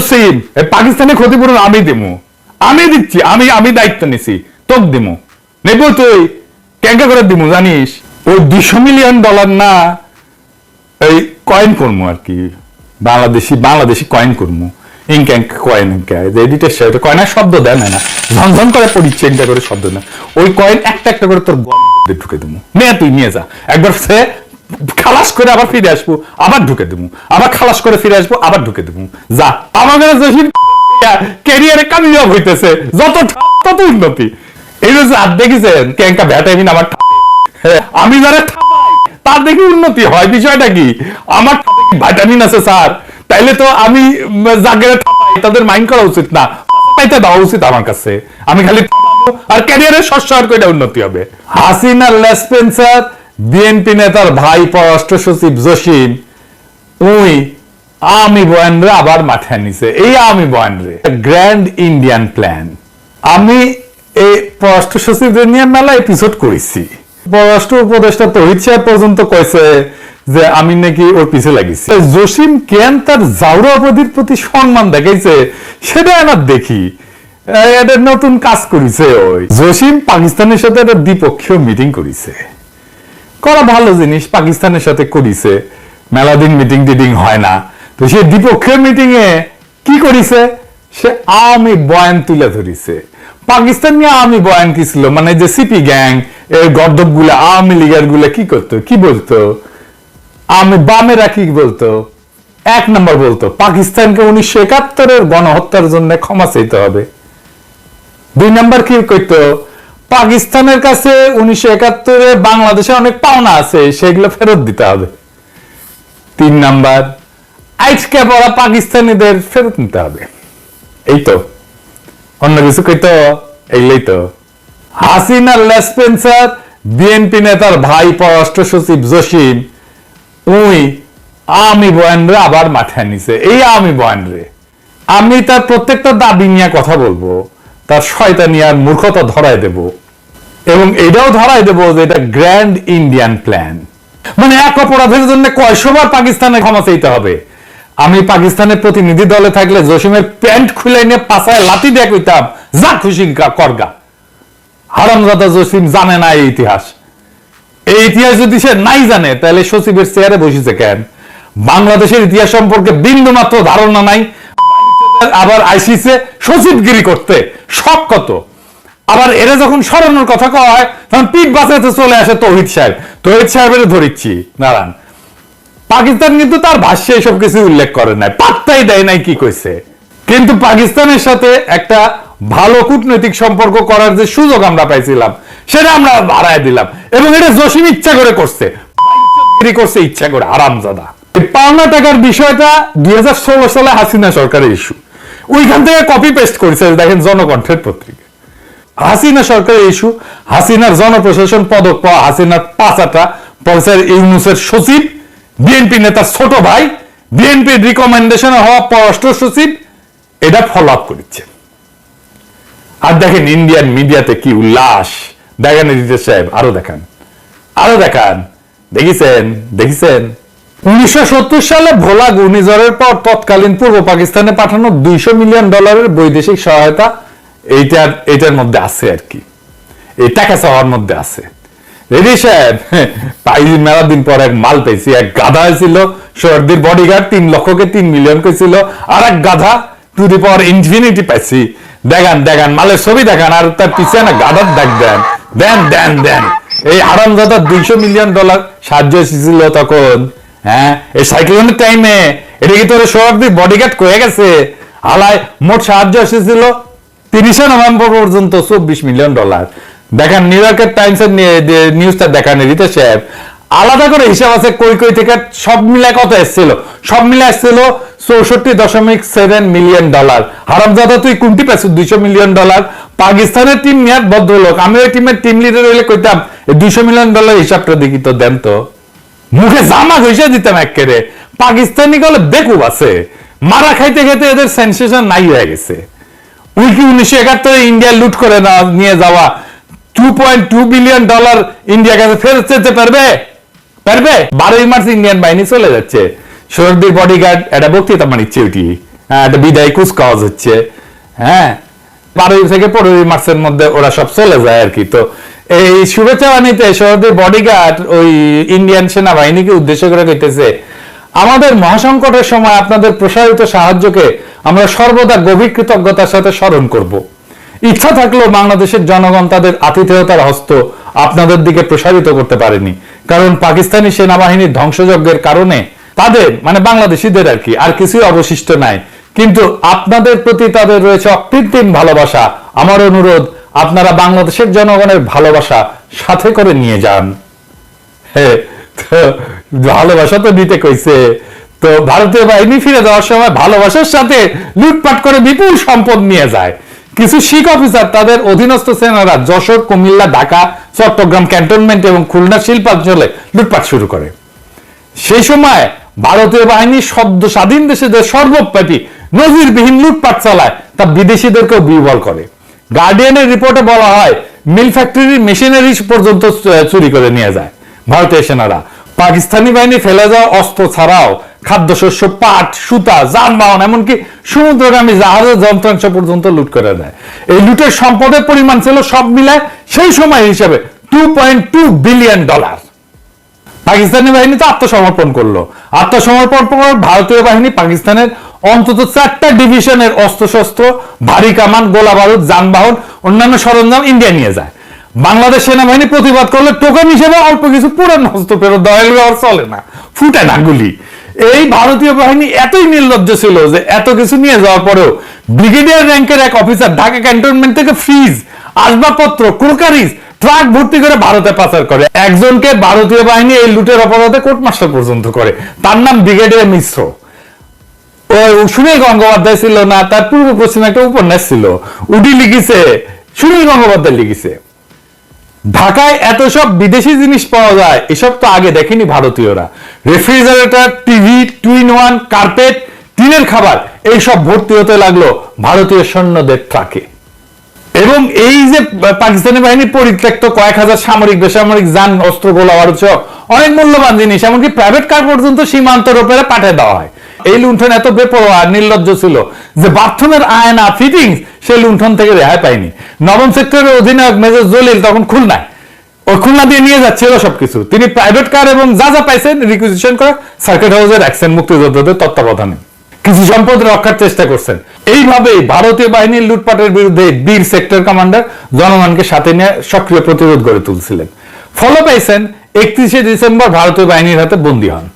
জসিম এ পাকিস্তানের ক্ষতিপূরণ আমি দিমু আমি দিচ্ছি, আমি আমি দায়িত্ব নিছি, তোক দিমু নেব তুই, কেঙ্কা করে দিমু জানিস? ওই দুশো মিলিয়ন ডলার না, এই কয়েন করব আর কি। বাংলাদেশি বাংলাদেশি কয়েন করব ইনক্যাঙ্ক কয়েন শব্দ দেয় না না। ঝনঝন করে করে শব্দ না ওই কয়েন একটা একটা করে তোর ঢুকে দেবো। নিয়ে তুই, নিয়ে যা। একবার সে খালাস করে আবার ফিরে আসব আবার ঢুকে দেবো আবার খালাস করে ফিরে আসব আবার ঢুকে দেবো। যা আমাদের ক্যারিয়ারে কামিয়াব হইতেছে যত তত উন্নতি। এই যে আর দেখেছেন ক্যাঙ্কা ভ্যাটামিন আমার হ্যাঁ, আমি যারা তার দেখি উন্নতি হয় বিষয়টা কি? আমার ভাইটামিন আছে স্যার। তাইলে তো আমি যাকে তাদের মাইন্ড করা উচিত না। পাইতে দেওয়া উচিত আমার কাছে। আমি খালি আর ক্যারিয়ারের শস্য করে উন্নতি হবে। হাসিনা লেসপেন্সার বিএনপি নেতার ভাই পররাষ্ট্র সচিব জসিম, উই আমি বয়ানরে আবার মাঠে নিছে এই আমি বয়ানরে। গ্র্যান্ড ইন্ডিয়ান প্ল্যান আমি এই পররাষ্ট্র সচিবদের নিয়ে মেলা এপিসোড করেছি। পররাষ্ট্র উপদেষ্টা তহিদ সাহেব পর্যন্ত কয়েছে যে আমি নাকি ওর পিছে লাগিছি। জসিম কেন তার জাউরা অবধির প্রতি সম্মান দেখাইছে, সেটা আমার দেখি। একটা নতুন কাজ করেছে ওই। জসিম পাকিস্তানের সাথে একটা দ্বিপক্ষীয় মিটিং করেছে। করা ভালো জিনিস পাকিস্তানের সাথে করিছে। মেলা দিন মিটিং টিটিং হয় না। তো সে দ্বিপক্ষীয় মিটিং এ কি করিছে? সে আওয়ামী বয়ান তুলে ধরিছে। পাকিস্তান নিয়ে আওয়ামী বয়ান কি ছিল? মানে যে সিপি গ্যাং, এর গর্দবগুলা আওয়ামী লীগেরগুলা কি করতো? কি বলতো? আমি বামেরা কি বলতো? এক নম্বর বলতো, পাকিস্তানকে উনিশশো একাত্তরের গণহত্যার জন্য ক্ষমা চাইতে হবে। দুই নাম্বার কি করতো? পাকিস্তানের কাছে উনিশশো একাত্তরে বাংলাদেশে অনেক পাওনা আছে, সেগুলো ফেরত দিতে হবে। তিন নাম্বার, আজকে পড়া পাকিস্তানিদের ফেরত নিতে হবে। এই তো, অন্য কিছু কইতো? এইগুলোই তো। হাসিনা লেসপেন্সার বিএনপি নেতার ভাই পররাষ্ট্র সচিব জসিম, উই আমি বয়ানরে আবার মাঠে নিছে। এই আমি বয়ানরে। আমি তার প্রত্যেকটা দাবি নিয়ে কথা বলব, তার শয়তানি আর মূর্খতা ধরাই দেব। এবং এটাও ধরাই দেব যে এটা গ্র্যান্ড ইন্ডিয়ান প্ল্যান মানে এক অপরাধের জন্য কয়শবার পাকিস্তানে ক্ষমা চাইতে হবে। আমি পাকিস্তানের প্রতিনিধি দলে থাকলে জসিমের প্যান্ট খুলে নিয়ে পাশায় লাঠি দিয়ে কইতাম, যা খুশি করগা হারামজাদা জসিম জানে না এই ইতিহাস। এই ইতিহাস যদি সে নাই জানে, তাহলে সচিবের চেয়ারে বসেছে কেন? বাংলাদেশের ইতিহাস সম্পর্কে বিন্দু মাত্র ধারণা নাই। আবার আইসিসে সচিবগিরি করতে সব কত? আবার এরা যখন সরানোর কথা হয় তখন পিঠ বাঁচাতে চলে আসে তহিদ সাহেব। তহিদ সাহেবের ধরিচ্ছি। নারায়ণ পাকিস্তান কিন্তু তার ভাষ্যে এসব কিছু উল্লেখ করে নাই। পাত্তাই দেয় নাই কি কইছে। কিন্তু পাকিস্তানের সাথে একটা ভালো কূটনৈতিক সম্পর্ক করার যে সুযোগ আমরা পাইছিলাম, সেটা আমরা হারায় দিলাম। এবং এটা জসিম ইচ্ছা করে করছে। করছে ইচ্ছা করে আরামজাদা পাওনা টাকার বিষয়টা দুই হাজার ষোলো সালে হাসিনা সরকারের ইস্যু ওইখান থেকে কপি পেস্ট করেছে, দেখেন জনকণ্ঠের পত্রিকা। হাসিনা সরকারের ইস্যু, হাসিনার জনপ্রশাসন পদক পাওয়া হাসিনার পাঁচাটা প্রফেসর ইউনুসের সচিব, বিএনপি নেতার ছোট ভাই, বিএনপির রিকমেন্ডেশনে হওয়া পররাষ্ট্র সচিব, এটা ফলো আপ করেছে আর দেখেন ইন্ডিয়ান মিডিয়াতে কি উল্লাস। দেখেন এডিটর সাহেব, আরও দেখান। আরও দেখান। দেখিছেন দেখিছেন? উনিশশো সালে ভোলা ঘূর্ণিঝড়ের পর তৎকালীন পূর্ব পাকিস্তানে পাঠানো দুইশো মিলিয়ন ডলারের বৈদেশিক সহায়তা এইটার এইটার মধ্যে আছে আর কি। এই টাকা চাওয়ার মধ্যে আছে। রেডি সাহেব? পাই মেলা দিন পর এক মাল পেয়েছি এক গাধা ছিল সর্দির বডিগার্ড তিন লক্ষকে তিন মিলিয়ন করেছিল আর এক গাধা টু দি পাওয়ার ইনফিনিটি পাইছি। দেখান দেখান, মালের ছবি দেখান, আর তার পিছনে না গাধার দেখ দেন। দেন দেন দেন। এই হারামজাদা দুইশো মিলিয়ন ডলার সাহায্য এসেছিল তখন। হ্যাঁ এই সাইক্লোনের টাইমে এটা কি তোর সর্দির বডিগার্ড কয়ে গেছে? আলায় মোট সাহায্য এসেছিল তিরিশে নভেম্বর পর্যন্ত চব্বিশ মিলিয়ন ডলার। দেখেন, নিউ ইয়র্কের টাইমস এর নিউজটা দেখান রিতে সাহেব আলাদা করে হিসাব আছে কই কই থেকে, সব মিলে কত এসেছিল? সব মিলে এসেছিল চৌষট্টি দশমিক সেভেন মিলিয়ন ডলার। হারামজাদা, তুই কোনটি পেয়েছ? দুইশো মিলিয়ন ডলার। পাকিস্তানের টিম নিয়াত ভদ্রলোক। আমি ওই টিমের টিম লিডার হইলে কইতাম দুইশো মিলিয়ন ডলার হিসাবটা দেখি তো দেন তো। মুখে জামা ঘষে দিতাম একেরে পাকিস্তানি গলে বেকুব আছে। মারা খাইতে খাইতে এদের সেন্সেশন নাই হয়ে গেছে। উইকি উনিশশো একাত্তরে ইন্ডিয়া লুট করে নিয়ে যাওয়া। Two point two billion dollar India কাছে ফেরত যেতে পারবে? পারবে? বারোই মার্চ ইন্ডিয়ান বাহিনী চলে যাচ্ছে। সর্দির বডিগার্ড একটা বক্তৃতা মানিচ্ছে ওইটি। হ্যাঁ, একটা বিদায় কুচকাওয়াজ হচ্ছে। হ্যাঁ বারোই থেকে পনেরোই মার্চের মধ্যে ওরা সব চলে যায় আর কি। তো এই শুভেচ্ছা বাণীতে সৌদির বডিগার্ড ওই ইন্ডিয়ান সেনাবাহিনীকে উদ্দেশ্য করে কইতেছে আমাদের মহাসংকটের সময় আপনাদের প্রসারিত সাহায্যকে আমরা সর্বদা গভীর কৃতজ্ঞতার সাথে স্মরণ করব। ইচ্ছা থাকলেও বাংলাদেশের জনগণ তাদের আতিথেয়তার হস্ত আপনাদের দিকে প্রসারিত করতে পারেনি। কারণ পাকিস্তানি সেনাবাহিনীর ধ্বংসযজ্ঞের কারণে তাদের মানে বাংলাদেশিদের আর কি আর কিছুই অবশিষ্ট নাই। কিন্তু আপনাদের প্রতি তাদের রয়েছে অকৃত্রিম ভালোবাসা। আমার অনুরোধ আপনারা বাংলাদেশের জনগণের ভালোবাসা সাথে করে নিয়ে যান। হ্যাঁ, ভালোবাসা তো দিতে কইছে। তো ভারতীয় বাহিনী ফিরে যাওয়ার সময় ভালোবাসার সাথে লুটপাট করে বিপুল সম্পদ নিয়ে যায়। কিছু শিখ অফিসার, তাদের অধীনস্থ সেনারা যশোর, কুমিল্লা, ঢাকা, চট্টগ্রাম ক্যান্টনমেন্ট এবং খুলনা শিল্পাঞ্চলে লুটপাট শুরু করে। সেই সময় ভারতীয় বাহিনী সদ্য স্বাধীন দেশেদের সর্বব্যাপী নজিরবিহীন লুটপাট চালায়, তা বিদেশিদেরকেও বিবল করে। গার্ডিয়ানের রিপোর্টে বলা হয়, মিল ফ্যাক্টরির মেশিনারি পর্যন্ত চুরি করে নিয়ে যায়। ভারতীয় সেনারা পাকিস্তানি বাহিনী ফেলে যাওয়া অস্ত্র ছাড়াও খাদ্যশস্য, পাট, সুতা, যানবাহন, এমনকি সমুদ্রগামী জাহাজের যন্ত্রাংশ পর্যন্ত লুট করে দেয় এই লুটের সম্পদের পরিমাণ ছিল সব মিলায় সেই সময় হিসাবে two point two billion dollar Pakistani বাহিনী তো আত্মসমর্পণ করল। আত্মসমর্পণ পর ভারতীয় বাহিনী পাকিস্তানের অন্তত চারটা ডিভিশনের অস্ত্রশস্ত্র, ভারী কামান গোলা বারুদ যানবাহন, অন্যান্য সরঞ্জাম ইন্ডিয়া নিয়ে যায়। বাংলাদেশ সেনাবাহিনী প্রতিবাদ করলে টোকেন হিসেবে অল্প কিছু পুরান অস্ত্র ফেরত দেওয়া চলে না। ফুটে না গুলি। এই ভারতীয় বাহিনী এতই নির্লজ্জ ছিল যে এত কিছু নিয়ে যাওয়ার পরেও ব্রিগেডিয়ার র্যাঙ্কের এক অফিসার ঢাকা ক্যান্টনমেন্ট থেকে ফ্রিজ, আসবাবপত্র, ক্রোকারিজ, ট্রাক ভর্তি করে ভারতে পাচার করে। একজনকে ভারতীয় বাহিনী এই লুটের অপরাধে কোর্ট মাস্টার পর্যন্ত করে। তার নাম ব্রিগেডিয়ার মিশ্র। সুনীল গঙ্গোপাধ্যায় ছিল না, তার পূর্ব পশ্চিমে একটা উপন্যাস ছিল। উডি লিখেছে, সুনীল গঙ্গোপাধ্যায় লিখেছে। ঢাকায় এত সব বিদেশি জিনিস পাওয়া যায়, এসব তো আগে দেখেনি ভারতীয়রা। Refrigerator, TV twin one, carpet, টিনের খাবার, এইসব ভর্তি হতে লাগল ভারতীয় সৈন্যদের ট্রাকে। এবং এই যে পাকিস্তানি বাহিনী পরিত্যক্ত কয়েক হাজার সামরিক, বেসামরিক যান, অস্ত্র, গোলা অনেক মূল্যবান জিনিস, এমনকি প্রাইভেট কার পর্যন্ত সীমান্তের উপরে পাঠিয়ে দেওয়া হয়। এই লুণ্ঠন এত বেপরোয়া নির্লজ্জ ছিল যে বাথরুমের আয়না ফিটিংস সেই লুণ্ঠন থেকে রেহাই পায়নি। নবম সেক্টরের অধিনায়ক মেজর জলিল তখন খুলনায়। ওই খুলনা দিয়ে নিয়ে যাচ্ছিল সবকিছু। তিনি প্রাইভেট কার এবং যা যা পাইছেন রিকুইজিশন করে সার্কিট হাউসের অ্যাকশন মুক্তিযোদ্ধাদের তত্ত্বাবধানে। কিছু সম্পদ রক্ষার চেষ্টা করছেন। এইভাবেই ভারতীয় বাহিনীর লুটপাটের বিরুদ্ধে বীর সেক্টর কমান্ডার জনগণকে সাথে নিয়ে সক্রিয় প্রতিরোধ গড়ে তুলছিলেন। ফলো পাইছেন, একত্রিশে ডিসেম্বর ভারতীয় বাহিনীর হাতে বন্দী হন।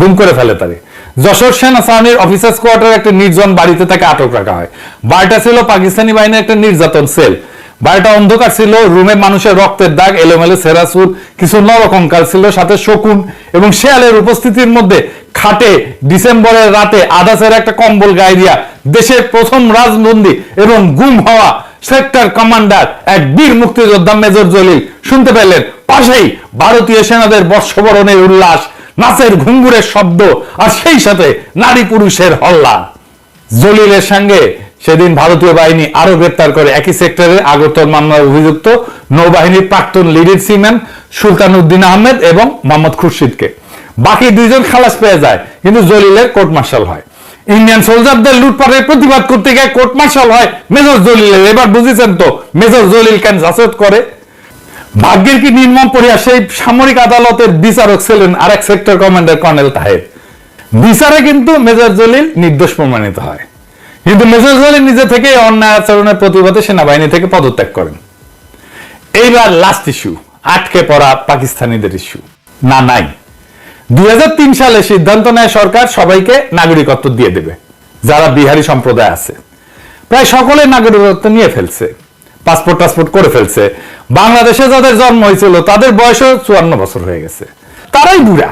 গুম করে ফেলে তারে। যশোর সেনা সাহানির অফিসার্স কোয়ার্টার একটা নির্জন বাড়িতে তাকে আটক রাখা হয়। বাড়িটা ছিল পাকিস্তানি বাহিনীর একটা নির্যাতন সেল। বাড়িটা অন্ধকার ছিল, রুমে মানুষের রক্তের দাগ, এলোমেলো সেরাসুর কিছু নরকঙ্কাল ছিল, সাথে শকুন এবং শেয়ালের উপস্থিতির মধ্যে খাটে ডিসেম্বরের রাতে আদাসের একটা কম্বল গায়ে দিয়া দেশের প্রথম রাজবন্দী এবং গুম হওয়া সেক্টর কমান্ডার এক বীর মুক্তিযোদ্ধা মেজর জলিল শুনতে পেলেন পাশেই ভারতীয় সেনাদের বর্ষবরণের উল্লাস। নাচের ঘুঙ্গুরের শব্দ আর সেই সাথে নারী পুরুষের হল্লা। জলিলের সঙ্গে সেদিন ভারতীয় বাহিনী আরও গ্রেপ্তার করে একই সেক্টরের আগরতল মামলার অভিযুক্ত নৌবাহিনীর প্রাক্তন লিডির সিম্যান সুলতান উদ্দিন আহমেদ এবং মোহাম্মদ খুরশিদকে। বাকি দুইজন খালাস পেয়ে যায়, কিন্তু জলিলের কোর্ট মার্শাল হয়। ইন্ডিয়ান সোলজারদের লুটপাটের প্রতিবাদ করতে গিয়ে কোর্ট মার্শাল হয়। মেজর জলিলের এবার বুঝেছেন তো, মেজর জলিল কেন জাসদ করে? ভাগ্যের কি নির্মম পড়িয়া সেই সামরিক আদালতের বিচারক ছিলেন আরেক সেক্টর কমান্ডার কর্নেল তাহের। বিচারে কিন্তু মেজর জলিল নির্দোষ প্রমাণিত হয়। কিন্তু মেজর জলিল নিজে থেকে অন্যায় আচরণের প্রতিবাদে সেনাবাহিনী থেকে পদত্যাগ করেন। এইবার লাস্ট ইস্যু আটকে পড়া পাকিস্তানিদের ইস্যু না, নাই। দুই হাজার তিন সালে সিদ্ধান্ত নেয় সরকার, সবাইকে নাগরিকত্ব দিয়ে দেবে। যারা বিহারি সম্প্রদায় আছে। প্রায় সকলে নাগরিকত্ব নিয়ে ফেলছে। পাসপোর্ট টাসপোর্ট করে ফেলছে। বাংলাদেশে যাদের জন্ম হয়েছিল, তাদের বয়সও চুয়ান্ন বছর হয়ে গেছে। তারাই বুড়া।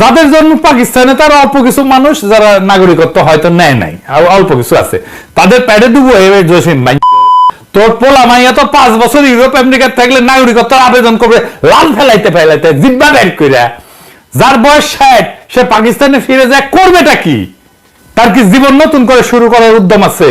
যাদের জন্ম পাকিস্তানে, তারা অল্প কিছু মানুষ, যারা নাগরিকত্ব হয়তো নেয় নাই, আর অল্প কিছু আছে। তাদের প্যাডে ডুবো জসিম ভাই। তোর পোলা মাইয়া তো পাঁচ বছর ইউরোপ, আমেরিকার থাকলে নাগরিকত্ব আবেদন করবে, লাল ফেলাইতে ফেলাইতে জিব্বা বের কইরা। যার বয়স ষাট, সে পাকিস্তানে ফিরে যায়, করবেটা কি? তার কি জীবন নতুন করে শুরু করার উদ্যম আছে?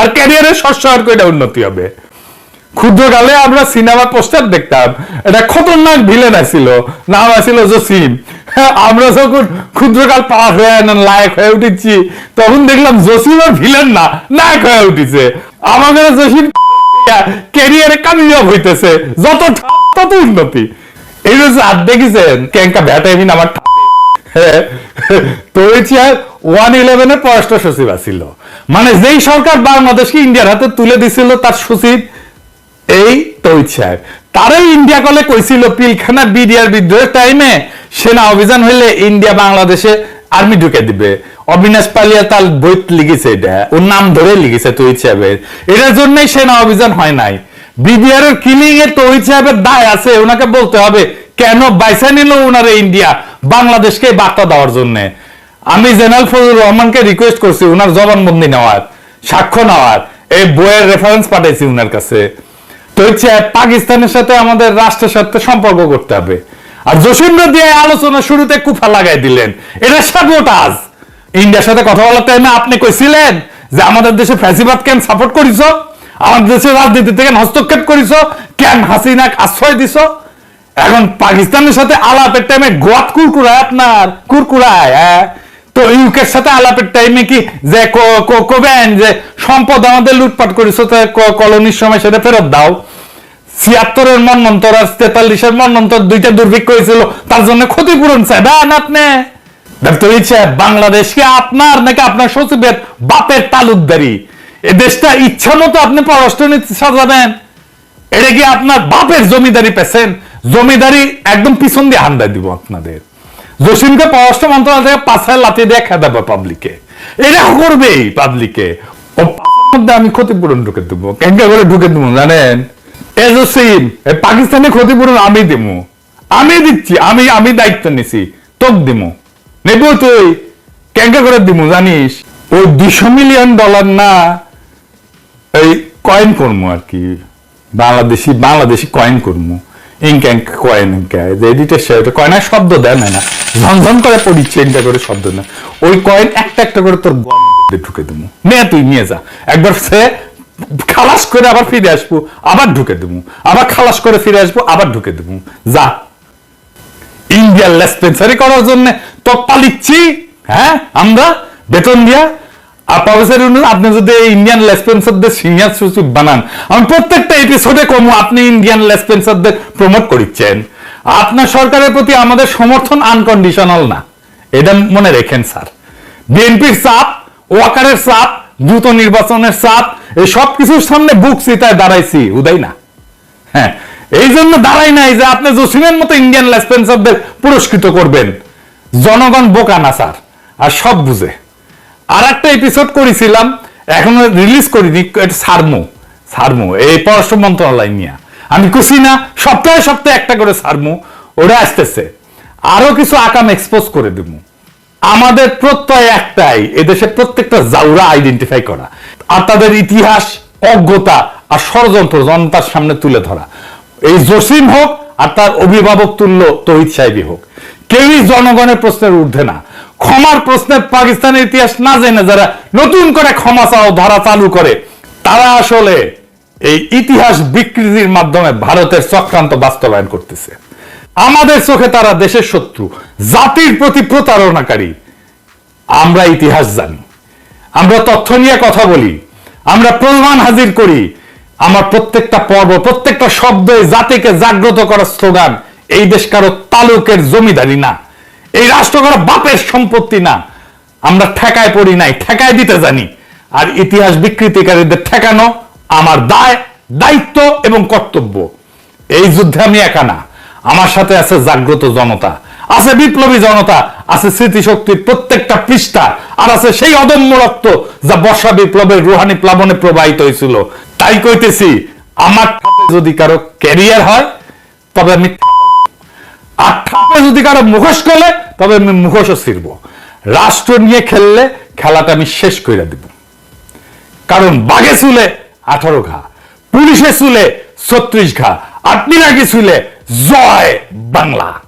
আর ক্যারিয়ারের শস্য করে উন্নতি হবে? ক্ষুদ্রকালে আমরা সিনেমা পোস্টার দেখতাম। এটা খতরনাক ভিলেন আছিল। নাম আছিল জসিম। আমরা যখন ক্ষুদ্রকাল পার হয়ে লায়ক হয়ে উঠেছি তখন দেখলাম জসিম আর ভিলেন না নায়ক হয়ে উঠেছে। আমাদের জসিম ক্যারিয়ারে কামিয়াব হইতেছে। যত তত উন্নতি। এই যে আর দেখেছেন ক্যাঙ্কা ভ্যাটাইমিন আমার হ্যাঁ, তো ওয়ান ইলেভেনের পররাষ্ট্র সচিব আছিল। মানে যেই সরকার বাংলাদেশকে ইন্ডিয়ার হাতে তুলে দিছিল, তার সচিব এই তৈত সাহেব। তারাই ইন্ডিয়া কলে কইছিল, পিলখানা বিডিআর বিদ্রোহের টাইমে সেনা অভিযান হইলে ইন্ডিয়া বাংলাদেশে আর্মি ঢুকে দিবে। অবিনাশ পালিয়া তার বই লিখেছে এটা, ওর নাম ধরে লিখেছে তৈত সাহেবের। এটার জন্যই সেনা অভিযান হয় নাই। বিডিআর এর কিলিং এ তৈত সাহেবের দায় আছে, ওনাকে বলতে হবে, কেন বাইসা নিল ওনারে ইন্ডিয়া বাংলাদেশকে বার্তা দেওয়ার জন্য? আমি জেনারেল ফজলুর রহমানকে রিকোয়েস্ট করছি ওনার জবানবন্দি নেওয়ার, সাক্ষ্য নেওয়ার, এই বইয়ের রেফারেন্স পাঠাইছি ওনার কাছে। তো হচ্ছে পাকিস্তানের সাথে আমাদের রাষ্ট্রের সাথে সম্পর্ক করতে হবে। আর জসিন্দ্র দিয়ে আলোচনা শুরুতে কুফা লাগাই দিলেন। এটা সাবোটাজ ইন্ডিয়ার সাথে কথা বলার টাইমে আপনি কইছিলেন যে আমাদের দেশে ফ্যাসিবাদ কেন সাপোর্ট করিস আমাদের দেশের রাজনীতিতে কেন হস্তক্ষেপ করিস কেন হাসিনাক আশ্রয় দিছ? এখন পাকিস্তানের সাথে আলাপের টাইমে গোয়াত কুরকুরায় আপনার, কুরকুরায় হ্যাঁ? তো ইউকের সাথে আলাপের টাইমে কি যে ক- ক- যে সম্পদ আমাদের লুটপাট করেছ তো কলোনির সময় সেটা ফেরত দাও। ছিয়াত্তরের মন্নন্তর আর তেতাল্লিশের মন্নন্তর দুইটা দুর্ভিক্ষ হয়েছিল, তার জন্য ক্ষতিপূরণ চাইবেন আপনি। ইচ্ছে বাংলাদেশকে আপনার নাকি আপনার সচিবের বাপের তালুকদারি? এ দেশটা ইচ্ছা মতো আপনি পররাষ্ট্র নীতি সাজাবেন। এটা কি আপনার বাপের জমিদারি পেছেন জমিদারি একদম পিছন দিয়ে হান্দা দিব আপনাদের। জসিমকে পররাষ্ট্র মন্ত্রণালয় থেকে পাঁচায় লাতি দিয়ে খেয়ে দেবে পাবলিকে। এটা করবেই পাবলিকে। ও মধ্যে আমি ক্ষতিপূরণ ঢুকে দেবো। কেঙ্কা করে ঢুকে দেবো, জানেন? এ জসিম এ পাকিস্তানে ক্ষতিপূরণ আমি দেবো আমি দিচ্ছি, আমি আমি দায়িত্ব নিছি, তোক দিমু। নেব তুই। কেঙ্কা করে দিমু, জানিস? ওই দুশো মিলিয়ন ডলার না, এই কয়েন করব আর কি। বাংলাদেশি বাংলাদেশি কয়েন করব কয়েন শব্দ দেয় না করে করে শব্দ না ওই কয়েন একটা একটা করে তোর ঢুকে দেবো। নে, তুই নিয়ে যা। একবার সে খালাস করে আবার ফিরে আসব, আবার ঢুকে দেবো। আবার খালাস করে ফিরে আসব, আবার ঢুকে দেবো। যা। ইন্ডিয়ার লেসপেন্সারি করার জন্য তো পালিচ্ছি হ্যাঁ? আমরা বেতন দিয়া আর আপনি যদি ইন্ডিয়ান লেসপেন্সারদের সিনিয়র সচিব বানান, আমি প্রত্যেকটা এপিসোডে কমু, আপনি ইন্ডিয়ান লেসপেন্সারদের প্রমোট করিচ্ছেন। আপনার সরকারের প্রতি আমাদের সমর্থন আনকন্ডিশনাল না। এটা মনে রেখেন, স্যার। বিএনপির চাপ, ওয়াকারের চাপ, দ্রুত নির্বাচনের চাপ, এই সব কিছুর সামনে বুক চিতায় দাঁড়াইছি, উদয় না। হ্যাঁ এই জন্য দাঁড়াই নাই যে আপনি জসিমের মতো ইন্ডিয়ান লেসপেন্সারদের পুরস্কৃত করবেন। জনগণ বোকা না, স্যার। আর সব বুঝে। আর একটা এপিসোড করেছিলাম, এখনও রিলিজ করিনি, এটা সারমো সারমো, এই পররাষ্ট্র মন্ত্রণালয় নিয়ে। আমি খুশি না, সপ্তাহে সপ্তাহে একটা করে সারমো, ওরা আসতেছে। আরও কিছু আকাম এক্সপোজ করে দেবো। আমাদের প্রত্যয় একটাই এদেশে প্রত্যেকটা জাউরা আইডেন্টিফাই করা। আর তাদের ইতিহাস, অজ্ঞতা আর ষড়যন্ত্র জনতার সামনে তুলে ধরা। এই জসিম হোক আর তার অভিভাবক তুল্য তহিদ সাহেবই হোক। কেউই জনগণের প্রশ্নের ঊর্ধ্বে না। ক্ষমার প্রশ্নে পাকিস্তানের ইতিহাস না জেনে যারা নতুন করে ক্ষমা চাও, ধারা চালু করে, তারা আসলে এই ইতিহাস বিকৃতির মাধ্যমে ভারতের চক্রান্ত বাস্তবায়ন করতেছে। আমাদের চোখে তারা দেশের শত্রু, জাতির প্রতি প্রতারণাকারী। আমরা ইতিহাস জানি, আমরা তথ্য নিয়ে কথা বলি, আমরা প্রমাণ হাজির করি, আমার প্রত্যেকটা পর্ব, প্রত্যেকটা শব্দ জাতিকে জাগ্রত করার স্লোগান, এই দেশ কারও তালুকের জমিদারি না। এই রাষ্ট্র কারও বাপের সম্পত্তি না। আমরা ঠেকায় পড়ি নাই, ঠেকায় দিতে জানি। আর ইতিহাস বিকৃতিকারীদের ঠেকানো আমার দায়, দায়িত্ব এবং কর্তব্য। এই যুদ্ধে আমি একা না। আমার সাথে আছে জাগ্রত জনতা, আছে বিপ্লবী জনতা, আছে স্মৃতিশক্তির প্রত্যেকটা পৃষ্ঠা, আর আছে সেই অদম্য রক্ত যা বর্ষা বিপ্লবের রুহানি প্লাবনে প্রবাহিত হয়েছিল। তাই কইতেছি, আমার যদি কারও ক্যারিয়ার হয়, তবে আমি আর ঠাপে যদি কারও মুখোশ করলে তবে আমি মুখোশও ছিড়ব। রাষ্ট্র নিয়ে খেললে খেলাটা আমি শেষ করে দেব। কারণ বাঘে চুলে আঠারো ঘা, পুলিশে চুলে ছত্রিশ ঘা আপনি নাকি চুলে জয় বাংলা।